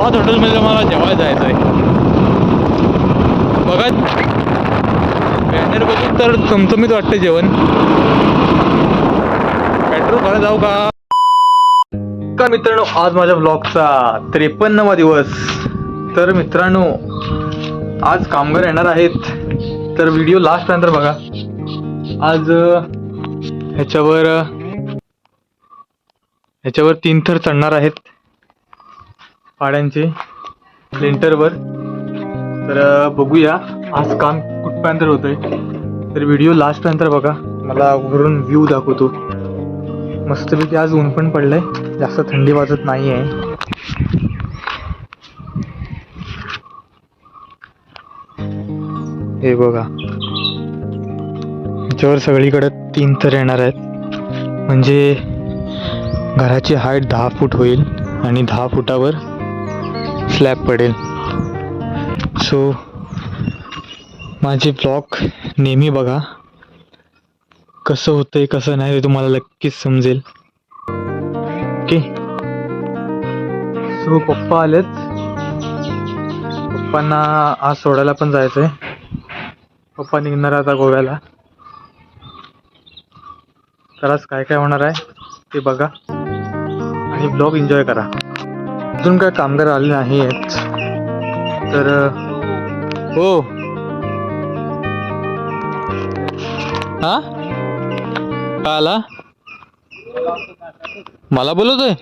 स्वाद हॉटेलमध्ये मला जेवायला जायचं आहे. बघा. बॅनर बघून तर चमचमीत वाटतं जेवण. पेट्रोल भरा जाऊ का? का मित्रांनो आज माझ्या ब्लॉगचा त्रेपन्नवा दिवस. तर मित्रांनो आज कामगार येणार आहेत. तर व्हिडिओ लास्ट लास्टपर्यंत बघा. आज ह्याच्यावर ह्याच्यावर तीन थर चढणार आहेत. पाड्यांचे लेंटरवर तर बघूया. आज काम कुठपर्यंत होतंय. तर व्हिडिओ लास्टपर्यंत बघा. मला वरून व्ह्यू दाखवतो. मस्तपैकी आज ऊन पण पडलंय. जास्त थंडी वाजत नाही आहे हे बघा. जर सगळीकडे तीन तर येणार आहेत. म्हणजे घराची हाईट दहा फूट होईल आणि दहा फुटावर स्लॅब पडेल. सो माझे ब्लॉग नेहमी बघा. कसं होतंय कसं नाही ते तुम्हाला नक्कीच समजेल. ओके सो पप्पा आलेत. पप्पांना आज सोडायला पण जायचंय. पप्पा निघणार आता गोव्याला. तर आज काय काय होणार आहे ते बघा. आणि ब्लॉग एन्जॉय करा. अजून काय कामगार आले नाही आहेत तर हो. हा? का आला? मला बोलवतोय?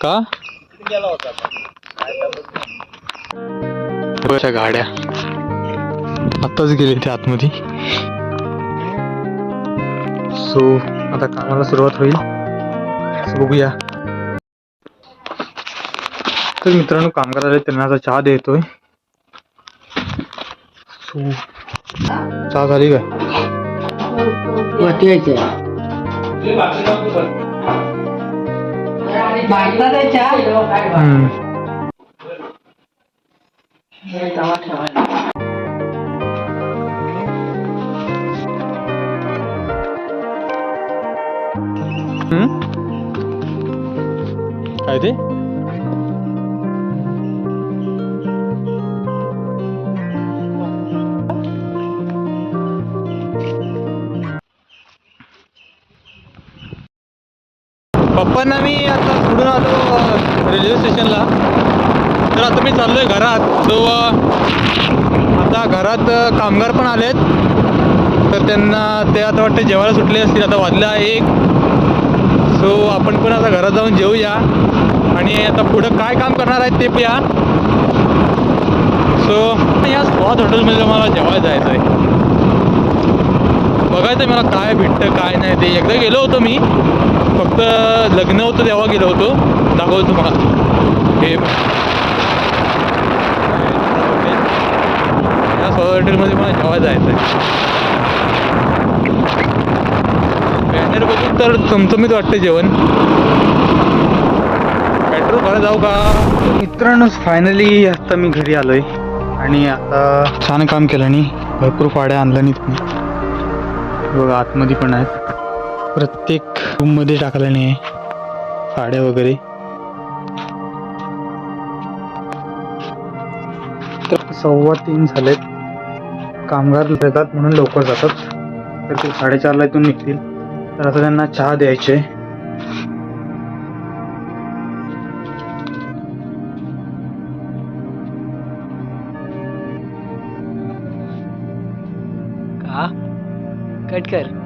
का? गाड्या. आत्ताच गेले ते आतमध्ये. सो आता कामाला सुरुवात होईल. So, बघूया. तर मित्रांनो कामगार आले त्यांना आता चहा देतोय सो चहा झाली काय हम्म. हम्म? काय ते पप्पांना मी आता सोडून आलो रेल्वे स्टेशनला. तर आता मी चाललो आहे घरात. सो आता घरात कामगार पण आलेत. तर त्यांना ते आता वाटतं जेवायला सुटले असतील आता वाजला एक. सो आपण पण आता घरात जाऊन जेवूया आणि आता पुढं काय काम करणार आहेत ते या सो या स्वाद हॉटेलमध्ये मला जेवायला जायचं आहे बघायचं मला काय भेटतं काय नाही ते. एकदा गेलो होतो मी. फक्त लग्न होतं तेव्हा गेलो होतो. दाखवतो तुम्हाला. हे या स्वाद हॉटेलमध्ये मला जेवायला जायचं आहे बॅनर बघून तर चमचमीत वाटतं जेवण. पेट्रोल भरा जाऊ का? मित्रांनो फायनली आता मी घरी आलोय. आणि आता छान काम केलं आणि भरपूर फाड्या आणलं नाही तुम्ही बघा आतमध्ये पण आहेत. प्रत्येक रूममध्ये टाकल्याने आहे. वगैरे. तर सव्वा तीन झालेत. कामगार येतात म्हणून लवकर जातात. तर ते साडेचारला इथून निघतील. तर आता त्यांना चहा द्यायचे कट कर.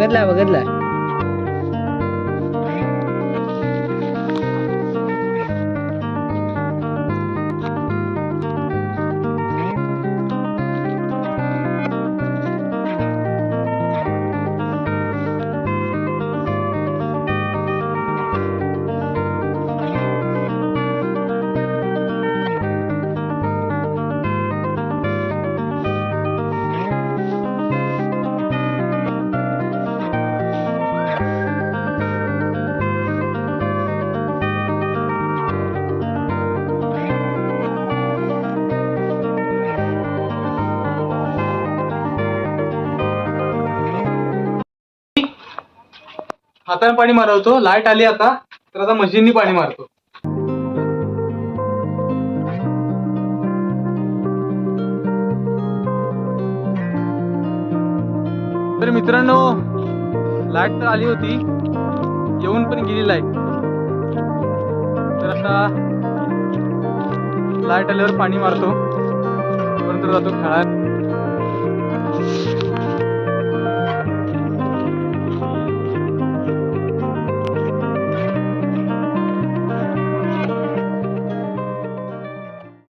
बघितला बघितला हाताने पाणी मारवतो. लाइट आली आता. तर आता मशीननी पाणी मारतो. तर मित्रांनो लाइट तर आली होती. येऊन पण गेली लाइट. तर आता लाइट आल्यावर पाणी मारतो. परंतु जातो खेळायला.